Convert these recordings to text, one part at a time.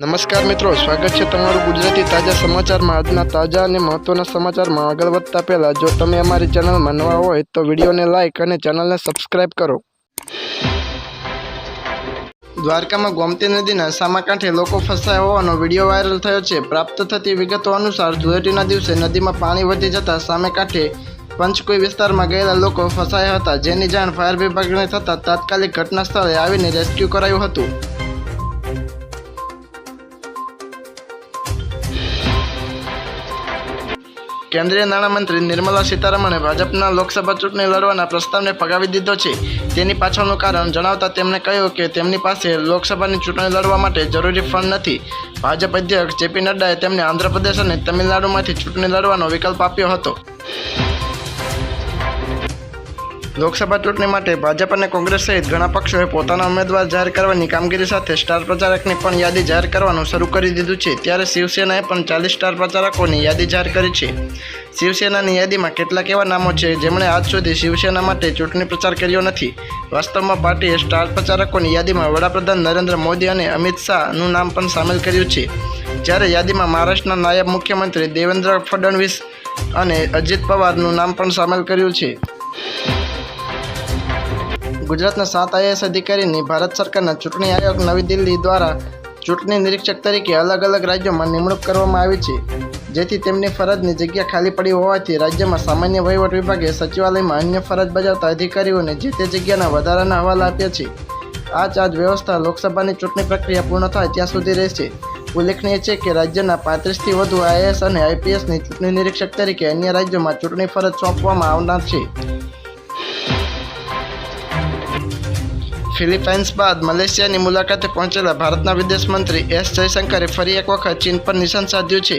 નમસ્કાર મિત્રો, સ્વાગત છે તમારું ગુજરાતી તાજા સમાચારમાં. આજના તાજા અને મહત્વના સમાચારમાં આગળ વધતા પહેલા, જો તમે અમારી ચેનલમાં નવા હોય તો વિડીયોને લાઇક અને ચેનલને સબસ્ક્રાઇબ કરો. દ્વારકામાં ગોમતી નદીના સામાકાંઠે લોકો ફસાયા હોવાનો વીડિયો વાયરલ થયો છે. પ્રાપ્ત થતી વિગતો અનુસાર, ધુળેટીના દિવસે નદીમાં પાણી વધી જતા સામે કાંઠે પંચકુઈ વિસ્તારમાં ગયેલા લોકો ફસાયા હતા. જેની જાણ ફાયર વિભાગને થતાં તાત્કાલિક ઘટના સ્થળે આવીને રેસ્ક્યુ કરાયું હતું. કેન્દ્રીય નાણામંત્રી નિર્મલા સીતારમણે ભાજપના લોકસભા ચૂંટણી લડવાના પ્રસ્તાવને ફગાવી દીધો છે. તેની પાછળનું કારણ જણાવતા તેમણે કહ્યું કે તેમની પાસે લોકસભાની ચૂંટણી લડવા માટે જરૂરી ફંડ નથી. ભાજપ અધ્યક્ષ જેપી નડ્ડાએ તેમને આંધ્રપ્રદેશ અને તમિલનાડુમાંથી ચૂંટણી લડવાનો વિકલ્પ આપ્યો હતો. લોકસભા ચૂંટણી માટે ભાજપ અને કોંગ્રેસ સહિત ઘણા પક્ષોએ પોતાના ઉમેદવાર જાહેર કરવાની કામગીરી સાથે સ્ટાર પ્રચારકની પણ યાદી જાહેર કરવાનું શરૂ કરી દીધું છે. ત્યારે શિવસેનાએ પણ ચાલીસ સ્ટાર પ્રચારકોની યાદી જાહેર કરી છે. શિવસેનાની યાદીમાં કેટલાક એવા નામો છે જેમણે આજ સુધી શિવસેના માટે ચૂંટણી પ્રચાર કર્યો નથી. વાસ્તવમાં પાર્ટીએ સ્ટાર પ્રચારકોની યાદીમાં વડાપ્રધાન નરેન્દ્ર મોદી અને અમિત શાહનું નામ પણ સામેલ કર્યું છે. જ્યારે યાદીમાં મહારાષ્ટ્રના નાયબ મુખ્યમંત્રી દેવેન્દ્ર ફડણવીસ અને અજીત પવારનું નામ પણ સામેલ કર્યું છે. ગુજરાતના સાત આઈએએસ અધિકારીની ભારત સરકારના ચૂંટણી આયોગ નવી દિલ્હી દ્વારા ચૂંટણી નિરીક્ષક તરીકે અલગ અલગ રાજ્યોમાં નિમણૂક કરવામાં આવી છે. જેથી તેમની ફરજની જગ્યા ખાલી પડી હોવાથી રાજ્યમાં સામાન્ય વહીવટ વિભાગે સચિવાલયમાં અન્ય ફરજ બજાવતા અધિકારીઓને જે તે જગ્યાના વધારાના હવાલા આપ્યા છે. આ ચાર્જ વ્યવસ્થા લોકસભાની ચૂંટણી પ્રક્રિયા પૂર્ણ થાય ત્યાં સુધી રહેશે. ઉલ્લેખનીય છે કે રાજ્યના પાંત્રીસથી વધુ આઈએએસ અને આઈપીએસની ચૂંટણી નિરીક્ષક તરીકે અન્ય રાજ્યોમાં ચૂંટણી ફરજ સોંપવામાં આવનાર છે. ફિલિપાઇન્સ બાદ મલેશિયાની મુલાકાતે પહોંચેલા ભારતના વિદેશ મંત્રી એસ જયશંકરે ફરી એક વખત ચીન પર નિશાન સાધ્યું છે.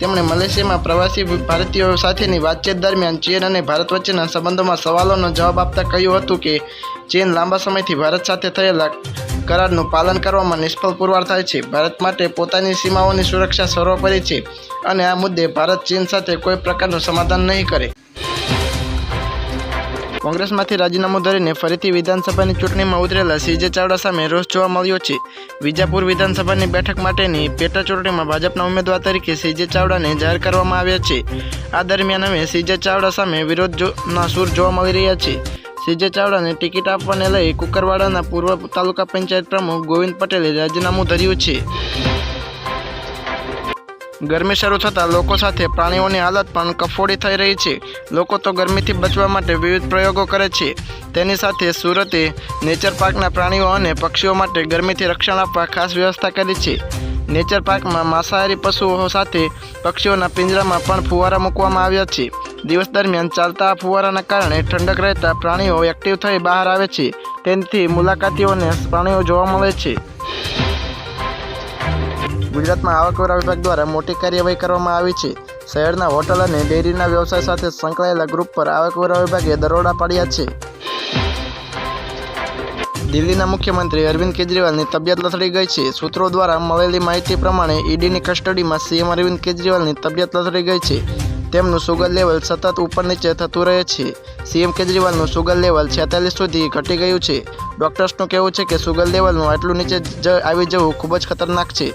તેમણે મલેશિયામાં પ્રવાસી ભારતીયો સાથેની વાતચીત દરમિયાન ચીન અને ભારત વચ્ચેના સંબંધોમાં સવાલોનો જવાબ આપતા કહ્યું હતું કે, ચીન લાંબા સમયથી ભારત સાથે થયેલા કરારનું પાલન કરવામાં નિષ્ફળ પુરવાર થાય છે. ભારત માટે પોતાની સીમાઓની સુરક્ષા સર્વોપરી છે અને આ મુદ્દે ભારત ચીન સાથે કોઈ પ્રકારનું સમાધાન નહીં કરે. કોંગ્રેસમાંથી રાજીનામું ધરીને ફરીથી વિધાનસભાની ચૂંટણીમાં ઉતરેલા સીજે ચાવડા સામે રોષ જોવા મળ્યો છે. વિજાપુર વિધાનસભાની બેઠક માટેની પેટા ચૂંટણીમાં ભાજપના ઉમેદવાર તરીકે સીજે ચાવડાને જાહેર કરવામાં આવ્યા છે. આ દરમિયાન હવે સીજે ચાવડા સામે વિરોધના સૂર જોવા મળી રહ્યા છે સીજે ચાવડાને ટિકિટ આપવાને લઈ કુકરવાડાના પૂર્વ તાલુકા પંચાયત પ્રમુખ ગોવિંદ પટેલે રાજીનામું ધર્યું છે. ગરમી શરૂ થતાં લોકો સાથે પ્રાણીઓની હાલત પણ કફોડી થઈ રહી છે. લોકો તો ગરમીથી બચવા માટે વિવિધ પ્રયોગો કરે છે. તેની સાથે સુરતે નેચર પાર્કના પ્રાણીઓ અને પક્ષીઓ માટે ગરમીથી રક્ષણ આપવા ખાસ વ્યવસ્થા કરી છે. નેચર પાર્કમાં માંસાહારી પશુઓ સાથે પક્ષીઓના પિંજરામાં પણ ફુવારા મૂકવામાં આવ્યા છે. દિવસ દરમિયાન ચાલતા ફુવારાના કારણે ઠંડક રહેતા પ્રાણીઓ એક્ટિવ થઈ બહાર આવે છે. તેનાથી મુલાકાતીઓને પ્રાણીઓ જોવા મળે છે. ગુજરાતમાં આવકવેરા વિભાગ દ્વારા મોટી કાર્યવાહી કરવામાં આવી છે. શહેરના હોટલ અને ડેરીના વ્યવસાય સાથે સંકળાયેલા ગ્રુપ પર આવકવેરા વિભાગે દરોડા પાડ્યા છે. દિલ્હીના મુખ્યમંત્રી અરવિંદ કેજરીવાલની તબિયત લથડી ગઈ છે. સૂત્રો દ્વારા મળેલી માહિતી પ્રમાણે ઈડીની કસ્ટડીમાં સીએમ અરવિંદ કેજરીવાલની તબિયત લથડી ગઈ છે. તેમનું સુગર લેવલ સતત ઉપર નીચે થતું રહે છે. સીએમ કેજરીવાલનું સુગર લેવલ છેતાલીસ સુધી ઘટી ગયું છે. ડૉક્ટર્સનું કહેવું છે કે સુગર લેવલનું આટલું નીચે આવી જવું ખૂબ જ ખતરનાક છે.